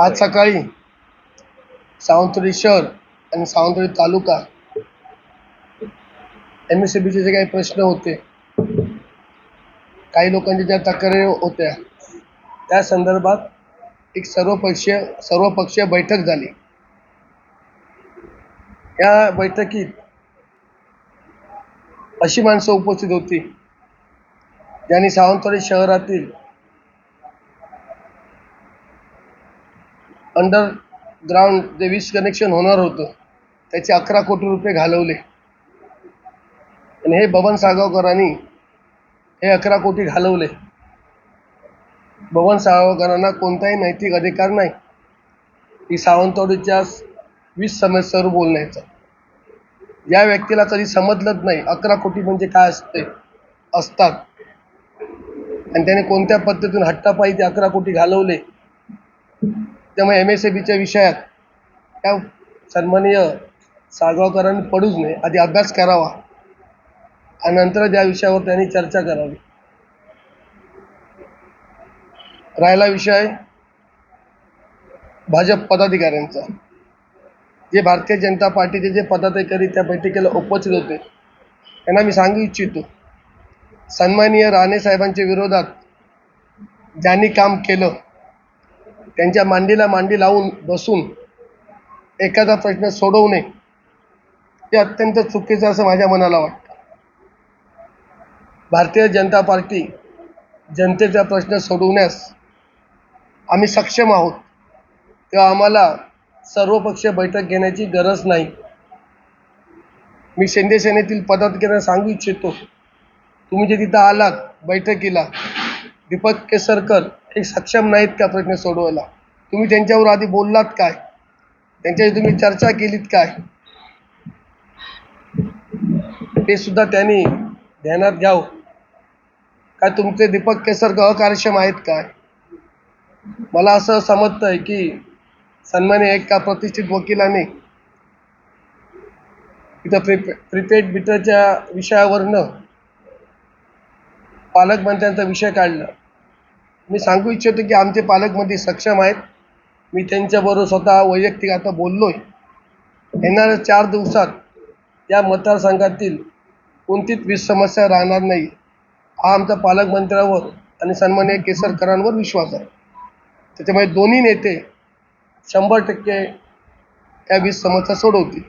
आज सकाळी सावंतवाडी शहर आणि सावंतवाडी तालुका एम एस सी बीचे जे काही प्रश्न होते. काही लोकांच्या ज्या तक्रारी होत्या त्या संदर्भात एक सर्वपक्षीय सर्वपक्षीय बैठक झाली. या बैठकीत अशी माणसं उपस्थित होती ज्यांनी सावंतवाडी शहरातील अंडरग्राऊंड जे वीज कनेक्शन होणार होतं त्याचे अकरा कोटी रुपये घालवले. आणि हे बबन साळगावकरांनी हे अकरा कोटी घालवले. बबन साळगावकरांना कोणताही नैतिक अधिकार नाही. की सावंतवाडीच्या वीज समस्येवर बोलण्याचा या व्यक्तीला कधी समजलंच नाही अकरा कोटी म्हणजे काय असते असतात. आणि त्याने कोणत्या पद्धतीतून हट्टापायी ते अकरा कोटी घालवले त्यामुळे एम एस ए बीच्या विषयात त्या सन्माननीय साळगावकरांनी पडूच नये. आधी अभ्यास करावा. आणि नंतर त्या विषयावर त्यांनी चर्चा करावी. राहिला विषय भाजप पदाधिकाऱ्यांचा. जे भारतीय जनता पार्टीचे जे पदाधिकारी त्या बैठकीला उपस्थित होते त्यांना मी सांगू इच्छितो सन्माननीय राणे साहेबांच्या विरोधात ज्यांनी काम केलं त्यांच्या मांडीला मांडी लावून बसून एखादा प्रश्न सोडवणे हे अत्यंत चुकीचं असं माझ्या मनाला वाटतं. भारतीय जनता पार्टी जनतेचा प्रश्न सोडवण्यास आम्ही सक्षम आहोत. तेव्हा आम्हाला सर्वपक्षीय बैठक घेण्याची गरज नाही. मी शिंदे सेनेतील पदाधिकाऱ्यांना सांगू इच्छितो तुम्ही जे तिथं आलात बैठकीला दीपक केसरकर हे सक्षम नाहीत का प्रश्न सोडवायला? तुम्ही त्यांच्यावर आधी बोललात काय? त्यांच्याशी तुम्ही चर्चा केलीत काय? ते सुद्धा त्यांनी ध्यानात घ्यावं. काय तुमचे दीपक केसरकर अकार्यक्षम आहेत काय? मला असं समजतंय की सन्मान्य एका प्रतिष्ठित वकिलाने इथं प्रिपे प्रिपेड मीटरच्या विषयावरनं पालकमंत्र्यांचा विषय काढला. मी सांगू इच्छितो की आमचे पालकमंत्री सक्षम आहेत. मी त्यांच्याबरोबर स्वतः वैयक्तिक आता बोललो आहे येणाऱ्या चार दिवसात या मतदारसंघातील कोणतीच वीज समस्या राहणार नाही हा आमचा पालकमंत्र्यावर आणि सन्मान्य केसरकरांवर विश्वास आहे. त्याच्यामुळे दोन्ही नेते शंभर टक्के या वीज समस्या सोडवतील.